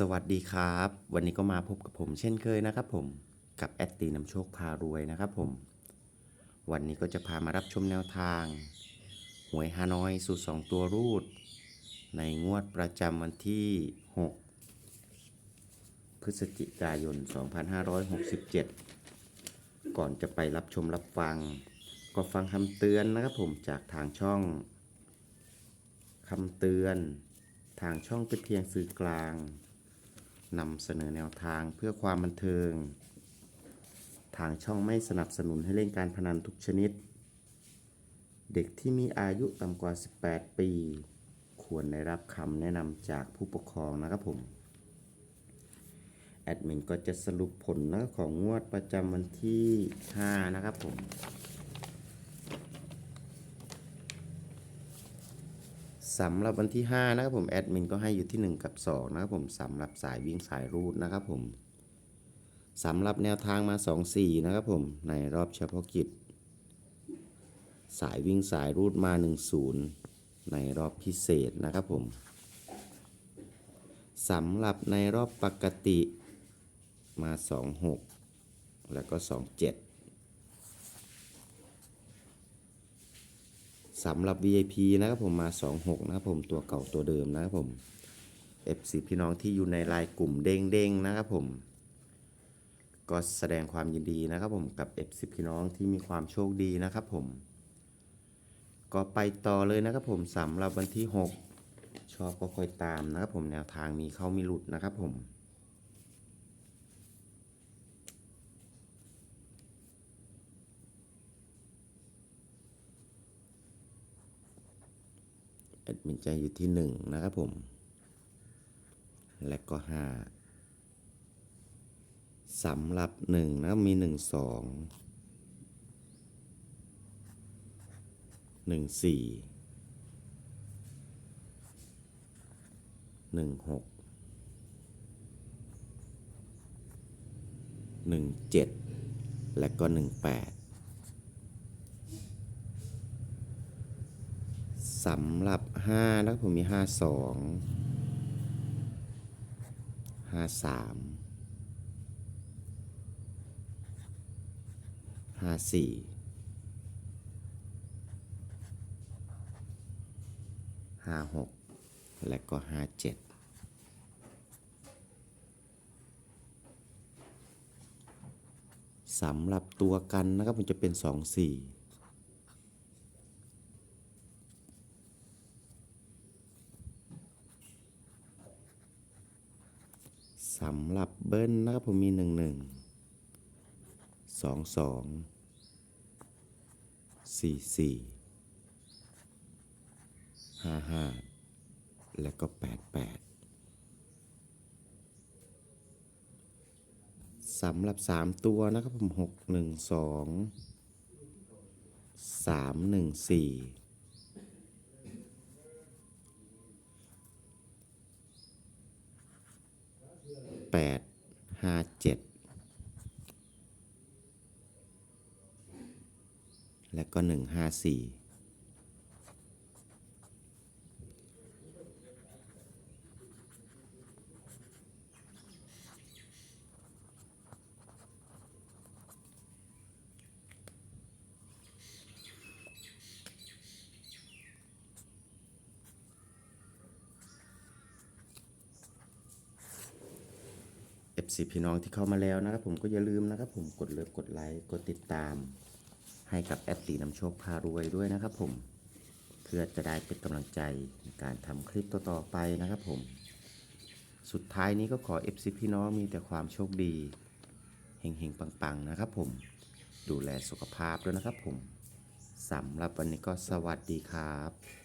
สวัสดีครับ วันนี้ก็มาพบกับผมเช่นเคยนะครับผมกับแอดตีนำโชคพารวยนะครับผม วันนี้ก็จะพามารับชมแนวทาง หวยฮานอยสูตร2ตัวรูด ในงวดประจำวันที่ 6 พฤศจิกายน 2567 ก่อนจะไปรับชมรับฟัง ก็ฟังคำเตือนนะครับผมจากทางช่องคำเตือนทางช่องเป็นเพียงสื่อกลาง นำเสนอแนวทางเพื่อความบันเทิง ทางช่องไม่สนับสนุนให้เล่นการพนันทุกชนิด เด็กที่มีอายุต่ำกว่า 18 ปี ควรได้รับคำแนะนำจากผู้ปกครองนะครับผม แอดมินก็จะสรุปผลนะของงวดประจำวันที่ 5 นะครับผม สำหรับวันที่ 5 นะครับผมแอดมินก็ให้อยู่ที่ 1 กับ 2 นะครับผมสำหรับสายวิ่งสายรูดนะครับผมสำหรับแนวทางมา 2 4 นะครับผมในรอบเฉพาะกิจ สายวิ่งสายรูดมา 1 0 ในรอบพิเศษนะครับผมสำหรับในรอบปกติมา 2 6 แล้วก็ 2 7 สำหรับ VIP นะครับผมมา 26 นะครับผมตัวเก่าตัวเดิมนะครับผม F10 พี่น้องที่อยู่ในไลน์กลุ่มเด้งๆนะครับผม ก็แสดงความยินดีนะครับผมกับ F10 พี่น้องที่มีความโชคดีนะครับผม ก็ไปต่อเลยนะครับผมสำหรับวันที่ 6 ชอบก็ค่อยตามนะครับผมแนวทางมีเข้ามีหลุดนะครับผม แอดมินใจอยู่ที่ 1 นะครับผม และก็ 5สำหรับ 1 นะมี 1 2 1 4 1 6 1 7 และก็ 1 8 สำหรับ 5 แล้วผมมี 5 2 5 3 5 4หกและก็ห้าเจ็ดสำหรับตัวกันนะครับมันจะเป็นสองสี่ สำหรับเบิ้ลนะครับผมมีหนึ่งหนึ่งสองสองสี่สี่ห้าห้าและก็แปดแปดสำหรับสามตัวนะครับผมหกหนึ่งสองสามหนึ่งสี่ แปดห้าเจ็ด และก็หนึ่งห้าสี่เอฟซีพี่น้องที่เข้ามาแล้วนะครับผมก็อย่าลืมนะครับผมกดเลิฟกดไลค์กดติดตาม ให้กับแอปตีนำโชคพารวยด้วยนะครับผม เพื่อจะได้เป็นกำลังใจในการทำคลิปต่อๆไปนะครับผม สุดท้ายนี้ก็ขอ FC พี่น้องมีแต่ความโชคดีเฮงๆปังๆนะครับผม ดูแลสุขภาพด้วยนะครับผมสำหรับวันนี้ก็สวัสดีครับ